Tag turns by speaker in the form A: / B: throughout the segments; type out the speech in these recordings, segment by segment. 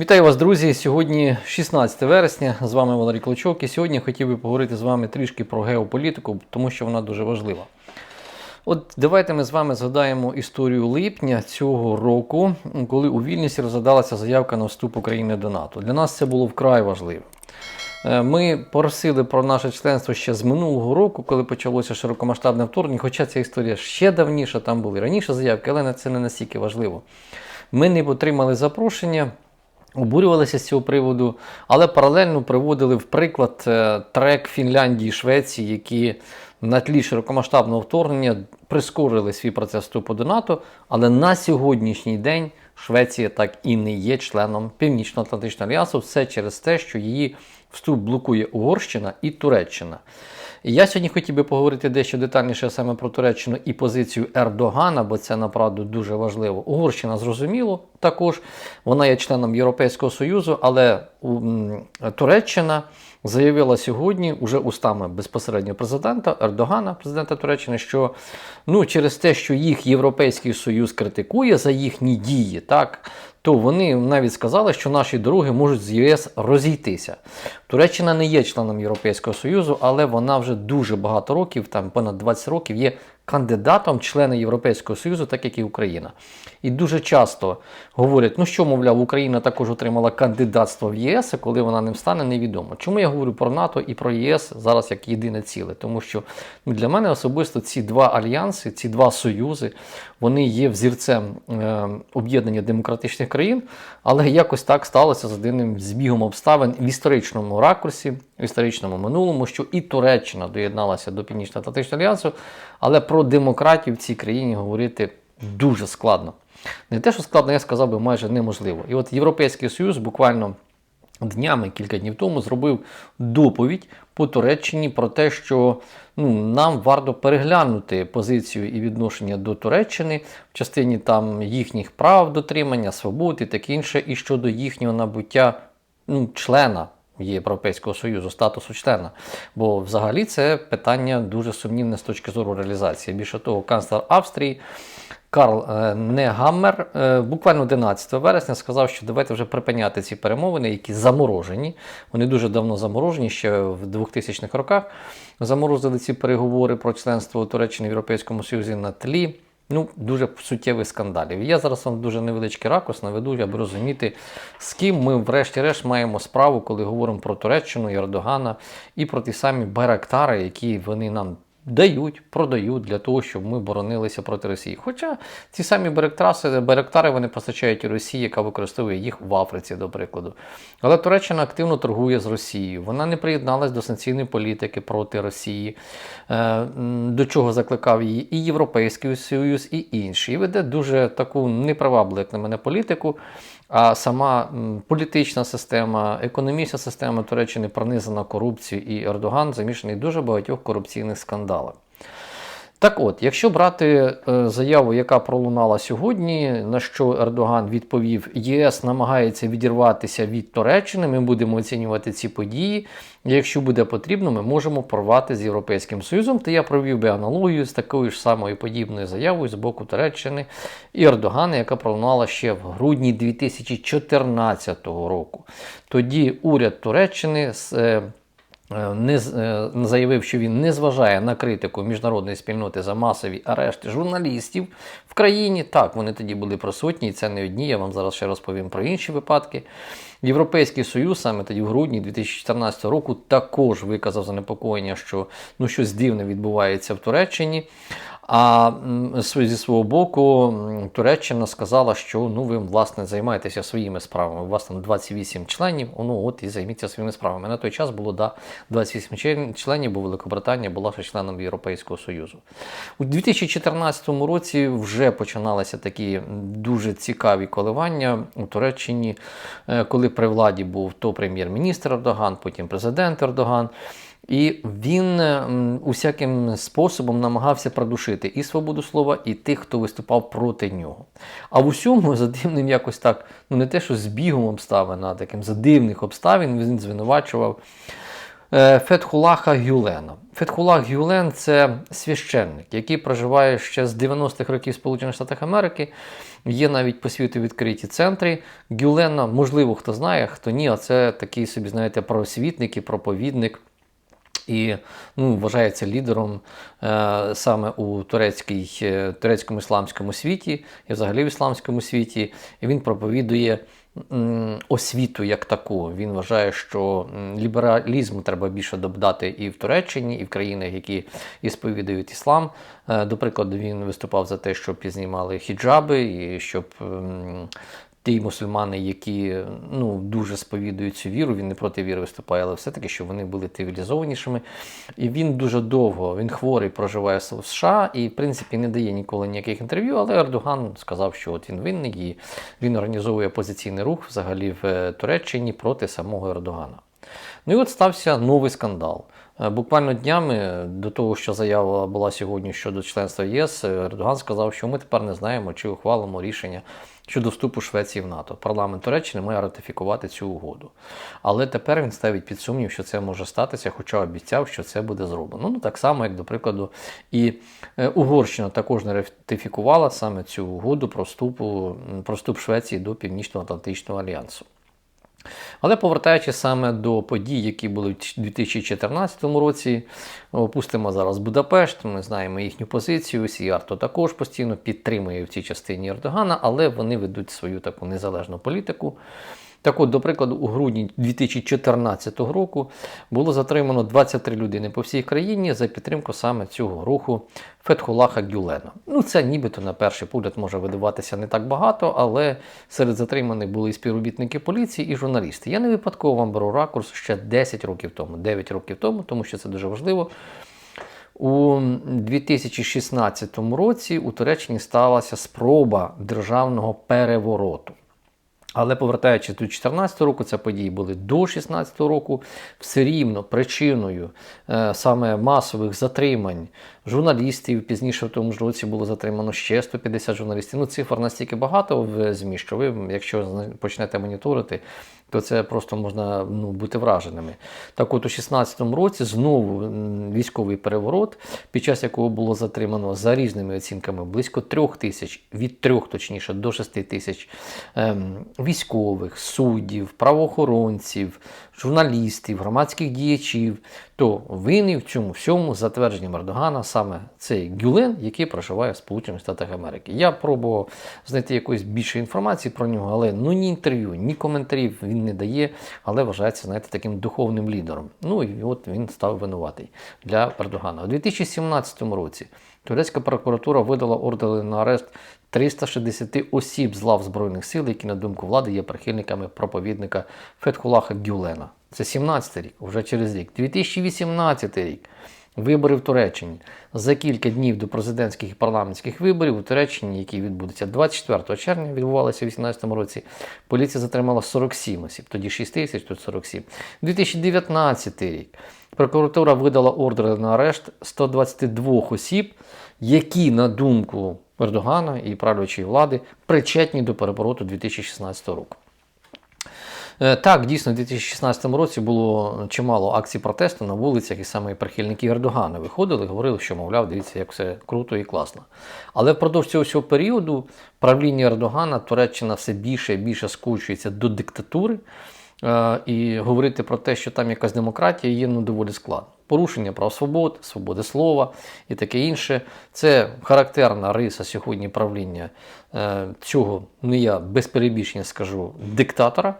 A: Вітаю вас, друзі! Сьогодні 16 вересня. З вами Валерій Клочок. І сьогодні хотів би поговорити з вами трішки про геополітику, тому що вона дуже важлива. От давайте ми з вами згадаємо історію липня цього року, коли у Вільнюсі розглядалася заявка на вступ України до НАТО. Для нас це було вкрай важливо. Е, Ми просили про наше членство ще з минулого року, коли почалося широкомасштабне вторгнення. Хоча ця історія ще давніше, там були раніше заявки, але це не настільки важливо. Ми не отримали запрошення. Обурювалися з цього приводу, але паралельно приводили в приклад е, трек Фінляндії і Швеції, які на тлі широкомасштабного вторгнення прискорили свій процес вступу до НАТО. Але на сьогоднішній день Швеція так і не є членом Північно-Атлантичного альянсу. Все через те, що її вступ блокує Угорщина і Туреччина. Я сьогодні хотів би поговорити дещо детальніше саме про Туреччину і позицію Ердогана, бо це направду дуже важливо. Угорщина зрозуміло також. Вона є членом Європейського Союзу, але Туреччина заявила сьогодні, уже устами безпосередньо президента Ердогана, президента Туреччини, що ну, через те, що їх Європейський Союз критикує за їхні дії, так. То вони навіть сказали, що наші дороги можуть з ЄС розійтися. Туреччина не є членом Європейського Союзу, але вона вже дуже багато років, там понад 20 років, є кандидатом члена Європейського Союзу, так як і Україна. І дуже часто говорять, ну що, мовляв, Україна також отримала кандидатство в ЄС, коли вона ним стане, невідомо. Чому я говорю про НАТО і про ЄС зараз як єдине ціле? Тому що ну, для мене особисто ці два альянси, ці два союзи, вони є взірцем е, об'єднання демократичних країн, але якось так сталося з одним збігом обставин в історичному ракурсі, в історичному минулому, що і Туреччина доєдналася до Північно-Атлантичного альянсу, але про демократію в цій країні говорити дуже складно. Не те, що складно, я сказав би майже неможливо. І от Європейський Союз буквально днями, кілька днів тому, зробив доповідь по Туреччині про те, що ну, нам варто переглянути позицію і відношення до Туреччини в частині там їхніх прав дотримання, свобод і таке інше, і щодо їхнього набуття ну, члена. Європейського союзу, статусу члена. Бо взагалі це питання дуже сумнівне з точки зору реалізації. Більше того, канцлер Австрії Карл е, Негаммер е, буквально 11 вересня сказав, що давайте вже припиняти ці перемовини, які заморожені. Вони дуже давно заморожені, ще в 2000-х роках заморозили ці переговори про членство Туреччини в Європейському Союзі на тлі. Ну, дуже суттєвих скандалів. Я зараз вам дуже невеличкий ракурс наведу, аби розуміти, з ким ми, врешті-решт, маємо справу, коли говоримо про Туреччину, Ердогана і про ті самі байрактари, які вони нам дають, продають для того, щоб ми боронилися проти Росії. Хоча ці самі байрактари, байрактари вони постачають Росії, яка використовує їх в Африці, до прикладу. Але Туреччина активно торгує з Росією. Вона не приєдналась до санкційної політики проти Росії, е, до чого закликав її і Європейський Союз, і інші. І веде дуже таку непривабливу, як на мене, політику. А сама політична система, економічна система Туреччини пронизана корупцією, і Ердоган замішаний дуже багатьох корупційних скандалах. Так от, якщо брати е, заяву, яка пролунала сьогодні, на що Ердоган відповів, ЄС намагається відірватися від Туреччини, ми будемо оцінювати ці події. Якщо буде потрібно, ми можемо порвати з Європейським Союзом. То я провів би аналогію з такою ж самою подібною заявою з боку Туреччини і Ердогана, яка пролунала ще в грудні 2014 року. Тоді уряд Туреччини е, не е, заявив, що він не зважає на критику міжнародної спільноти за масові арешти журналістів в країні. Так, вони тоді були присутні, і це не одні. Я вам зараз ще розповім про інші випадки. Європейський Союз саме тоді в грудні 2014 року також виказав занепокоєння, що ну, щось дивне відбувається в Туреччині. А зі свого боку Туреччина сказала, що ну ви власне займаєтеся своїми справами. У вас там 28 членів, ну от і займіться своїми справами. На той час було да, 28 член- членів, бо Великобританія була ще членом Європейського Союзу. У 2014 році вже починалися такі дуже цікаві коливання у Туреччині, е, коли при владі був то прем'єр-міністр Ердоган, потім президент Ердоган. І він усяким способом намагався придушити і свободу слова, і тих, хто виступав проти нього. А в усьому за дивним якось так, ну не те, що збігом обставин, а таким за дивних обставин він звинувачував е, Фетхулаха Гюлена. Фетхулах Гюлен це священник, який проживає ще з 90-х років Сполучених Штатах Америки. Є навіть по світу відкриті центри. Гюлена, можливо, хто знає, хто ні, а це такий собі, знаєте, просвітник і проповідник. І ну, вважається лідером е, саме у турецькій, е, турецькому ісламському світі і взагалі в ісламському світі. І він проповідує м, освіту як таку. Він вважає, що лібералізму треба більше додати і в Туреччині, і в країнах, які і сповідують іслам. Е, до прикладу, він виступав за те, щоб знімали хіджаби, і щоб м, ті мусульмани, які ну, дуже сповідують цю віру, він не проти віри виступає, але все-таки, щоб вони були цивілізованішими. І він дуже довго, він хворий, проживає в США і, в принципі, не дає ніколи ніяких інтерв'ю, але Ердоган сказав, що от він винний і він організовує опозиційний рух взагалі в Туреччині проти самого Ердогана. Ну і от стався новий скандал. Е, Буквально днями до того, що заява була сьогодні щодо членства ЄС, Ердоган сказав, що ми тепер не знаємо, чи ухвалимо рішення щодо вступу Швеції в НАТО. Парламент Туреччини має ратифікувати цю угоду. Але тепер він ставить під сумнів, що це може статися, хоча обіцяв, що це буде зроблено. Ну так само, як, до прикладу, і е, Угорщина також не ратифікувала саме цю угоду про вступ, про вступ Швеції до Північно-Атлантичного альянсу. Але повертаючись саме до подій, які були в 2014 році, опустимо зараз Будапешт, ми знаємо їхню позицію. Сіарто також постійно підтримує в цій частині Ердогана, але вони ведуть свою таку незалежну політику. Так от, до прикладу, у грудні 2014 року було затримано 23 людини по всій країні за підтримку саме цього руху Фетхулаха Гюлена. Ну, це нібито на перший погляд може видаватися не так багато, але серед затриманих були і співробітники поліції, і журналісти. Я не випадково вам беру ракурс ще 10 років тому, 9 років тому, тому що це дуже важливо. У 2016 році у Туреччині сталася спроба державного перевороту. Але повертаючись до 2014 року, це події були до 2016 року, все рівно причиною е, саме масових затримань журналістів. Пізніше в тому ж році було затримано ще 150 журналістів. Ну, цифр настільки багато в ЗМІ, що ви, якщо почнете моніторити, то це просто можна ну, бути враженими. Так от у 2016 році знову військовий переворот, під час якого було затримано за різними оцінками близько трьох тисяч, від трьох точніше до шести тисяч ем, військових, суддів, правоохоронців, журналістів, громадських діячів, то винний в цьому всьому затвердженням Ердогана саме цей Гюлен, який проживає в Сполучених Штатах Америки. Я пробував знайти якоїсь більше інформації про нього, але ну ні інтерв'ю, ні коментарів він не дає, але вважається, знаєте, таким духовним лідером. Ну і от він став винуватий для Ердогана. У 2017 році турецька прокуратура видала ордери на арест 360 осіб з лав Збройних сил, які, на думку влади, є прихильниками проповідника Фетхулаха Гюлена. Це 17 рік, вже через рік. 2018 рік. Вибори в Туреччині за кілька днів до президентських і парламентських виборів у Туреччині, які відбудуться 24 червня, відбувалися у 2018 році. Поліція затримала 47 осіб, тоді 6 тисяч, тут 47. 2019 рік прокуратура видала ордери на арешт 122 осіб, які, на думку Ердогана і правлячої влади, причетні до перевороту 2016 року. Е, так, дійсно, у 2016 році було чимало акцій протесту на вулицях, і саме прихильники Ердогана виходили, говорили, що, мовляв, дивіться, як все круто і класно. Але впродовж цього всього періоду правління Ердогана Туреччина все більше і більше скучується до диктатури. Е, і говорити про те, що там якась демократія є ну, доволі складно. Порушення прав свобод, свободи слова і таке інше. Це характерна риса сьогодні правління е, цього, ну я без перебільшення скажу, диктатора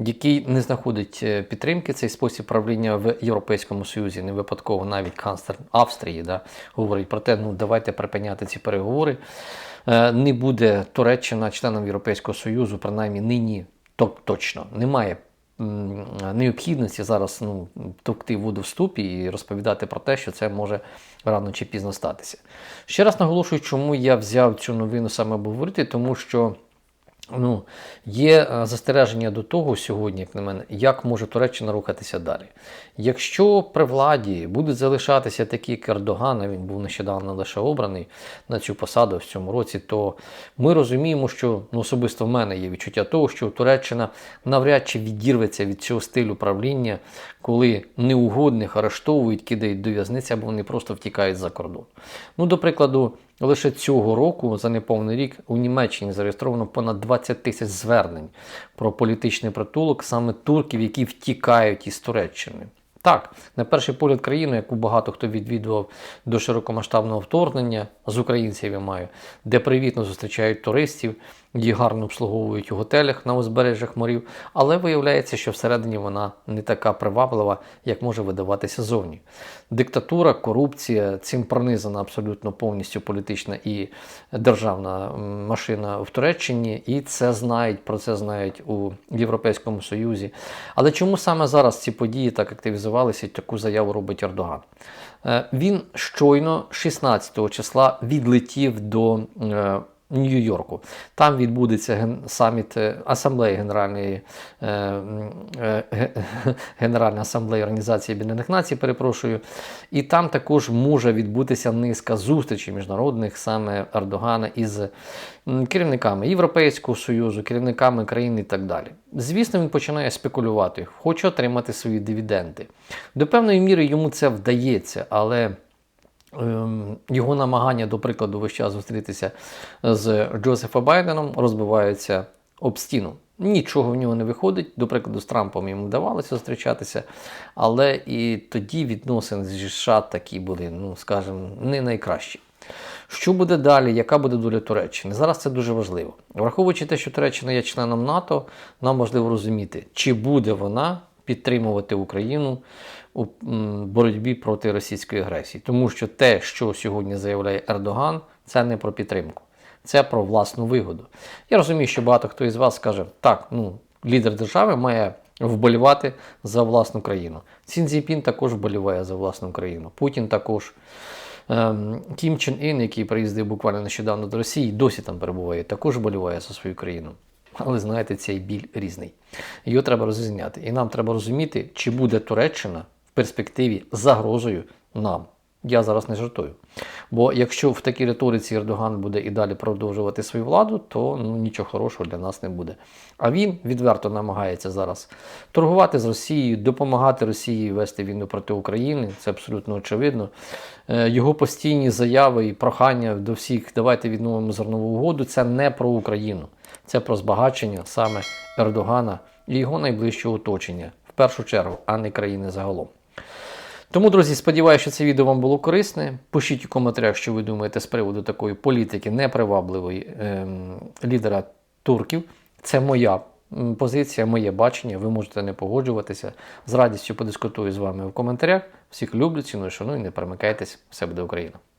A: який не знаходить е, підтримки цей спосіб правління в Європейському Союзі, не випадково навіть канцлер Австрії да, говорить про те, ну давайте припиняти ці переговори. Е, не буде Туреччина членом Європейського Союзу, принаймні нині точно немає. Необхідності зараз ну, товкти воду в ступі і розповідати про те, що це може рано чи пізно статися. Ще раз наголошую, чому я взяв цю новину саме обговорити, тому що Ну, є е, застереження до того сьогодні, як на мене, як може Туреччина рухатися далі. Якщо при владі будуть залишатися такі а він був нещодавно лише обраний на цю посаду в цьому році, то ми розуміємо, що ну, особисто в мене є відчуття того, що Туреччина навряд чи відірветься від цього стилю правління, коли неугодних арештовують, кидають до в'язниці або вони просто втікають за кордон. Ну, до прикладу, лише цього року, за неповний рік, у Німеччині зареєстровано понад 20 тисяч звернень про політичний притулок саме турків, які втікають із Туреччини. Так, на перший погляд країну, яку багато хто відвідував до широкомасштабного вторгнення з українців я маю, де привітно зустрічають туристів, їх гарно обслуговують у готелях на узбережжях морів, але виявляється, що всередині вона не така приваблива, як може видаватися зовні. Диктатура, корупція, цим пронизана абсолютно повністю політична і державна машина в Туреччині, і це знають, про це знають у Європейському Союзі. Але чому саме зараз ці події так активізувалися таку заяву робить Ердоган? Е, Він щойно 16 числа відлетів до е, Нью-Йорку. Там відбудеться саміт е, асамблеї Генеральної е, е, Генеральної асамблеї Організації Об'єднаних Націй, перепрошую. І там також може відбутися низка зустрічей міжнародних саме Ердогана із керівниками Європейського Союзу, керівниками країн і так далі. Звісно, він починає спекулювати, хоче отримати свої дивіденди. До певної міри йому це вдається, але. Ем, Його намагання, до прикладу, весь час зустрітися з Джозефом Байденом розбиваються об стіну. Нічого в нього не виходить. До прикладу, з Трампом йому вдавалося зустрічатися, але і тоді відносини з США такі були, ну скажімо, не найкращі. Що буде далі? Яка буде доля Туреччини? Зараз це дуже важливо. Враховуючи те, що Туреччина є членом НАТО, нам важливо розуміти, чи буде вона підтримувати Україну у боротьбі проти російської агресії. Тому що те, що сьогодні заявляє Ердоган, це не про підтримку, це про власну вигоду. Я розумію, що багато хто із вас скаже, так, ну, лідер держави має вболівати за власну країну. Сін Цзіпін також вболіває за власну країну. Путін також. Ем, Кім Чен Ін, який приїздив буквально нещодавно до Росії, досі там перебуває, також боліває за свою країну. Але знаєте, цей біль різний. Його треба розрізняти. І нам треба розуміти, чи буде Туреччина в перспективі загрозою нам. Я зараз не жартую. Бо якщо в такій риториці Ердоган буде і далі продовжувати свою владу, то ну, нічого хорошого для нас не буде. А він відверто намагається зараз торгувати з Росією, допомагати Росії вести війну проти України. Це абсолютно очевидно. Е, Його постійні заяви і прохання до всіх давайте відновимо зернову угоду. Це не про Україну, це про збагачення саме Ердогана і його найближчого оточення, в першу чергу, а не країни загалом. Тому, друзі, сподіваюся, що це відео вам було корисне. Пишіть у коментарях, що ви думаєте з приводу такої політики непривабливої ем, лідера турків. Це моя позиція, моє бачення. Ви можете не погоджуватися. З радістю подискутую з вами в коментарях. Всіх люблю, ціную, шаную, не перемикайтесь. Все буде Україна!